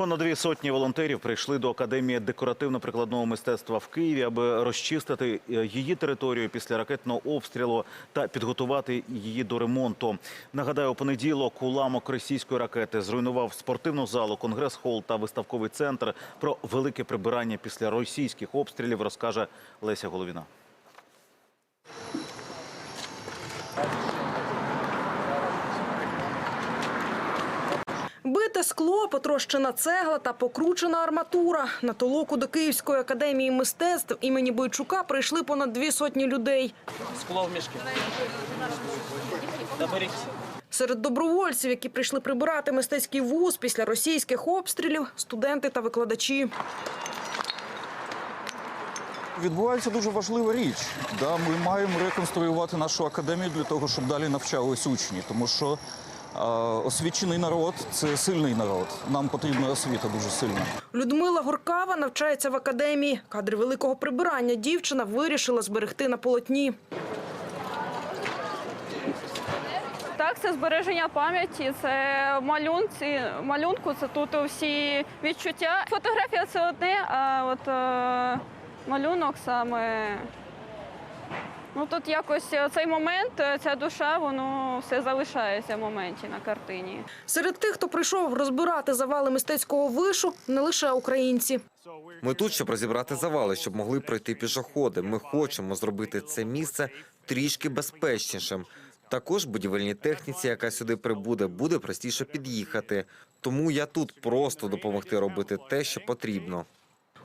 Понад дві сотні волонтерів прийшли до академії декоративно-прикладного мистецтва в Києві, аби розчистити е, її територію після ракетного обстрілу та підготувати її до ремонту. Нагадаю, у понеділок уламок російської ракети зруйнував спортивну залу, конгрес-хол та виставковий центр. Про велике прибирання після російських обстрілів розкаже Леся Головіна. Бите скло, потрощена цегла та покручена арматура. На толоку до Київської академії мистецтв імені Бойчука прийшли понад дві сотні людей. Скло в мішки. Серед добровольців, які прийшли прибирати мистецький вуз після російських обстрілів, студенти та викладачі. Відбувається дуже важлива річ. Да, ми маємо реконструювати нашу академію для того, щоб далі навчались учні. Тому що освічений народ це сильний народ. Нам потрібна освіта дуже сильна. Людмила Гуркава навчається в академії. Кадри великого прибирання дівчина вирішила зберегти на полотні. Так, це збереження пам'яті, це малюнці, малюнку, це тут всі відчуття. Фотографія це одне, а от е, малюнок саме. Ну тут якось цей момент, ця душа, воно все залишається в моменті на картині. Серед тих, хто прийшов розбирати завали мистецького вишу, не лише українці. Ми тут, щоб розібрати завали, щоб могли пройти пішоходи. Ми хочемо зробити це місце трішки безпечнішим. Також будівельній техніці, яка сюди прибуде, буде простіше під'їхати. Тому я тут просто допомогти робити те, що потрібно.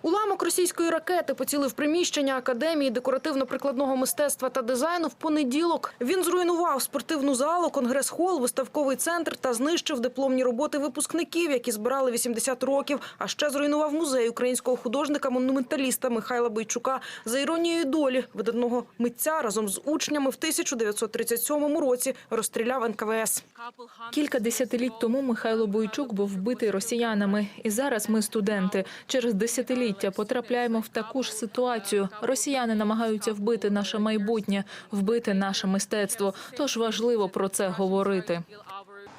Уламок російської ракети поцілив приміщення Академії декоративно-прикладного мистецтва та дизайну в понеділок. Він зруйнував спортивну залу, конгрес-хол, виставковий центр та знищив дипломні роботи випускників, які збирали 80 років. А ще зруйнував музей українського художника-монументаліста Михайла Бойчука. За іронією долі видатного митця разом з учнями в 1937 році розстріляв НКВС. Кілька десятиліть тому Михайло Бойчук був вбитий росіянами, і зараз ми, студенти, через десятиліття потрапляємо в таку ж ситуацію. Росіяни намагаються вбити наше майбутнє, вбити наше мистецтво. Тож важливо про це говорити.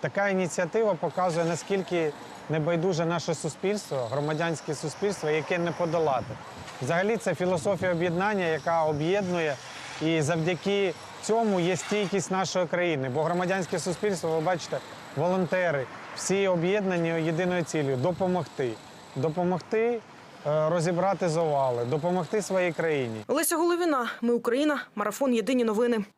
Така ініціатива показує, наскільки небайдуже наше суспільство, громадянське суспільство, яке не подолати. Взагалі, це філософія об'єднання, яка об'єднує, і завдяки цьому є стійкість нашої країни. Бо громадянське суспільство, ви бачите, волонтери, всі об'єднані єдиною цілею допомогти. Допомогти розібрати завали, допомогти своїй країні. Леся Головіна. Ми Україна. Марафон. Єдині новини.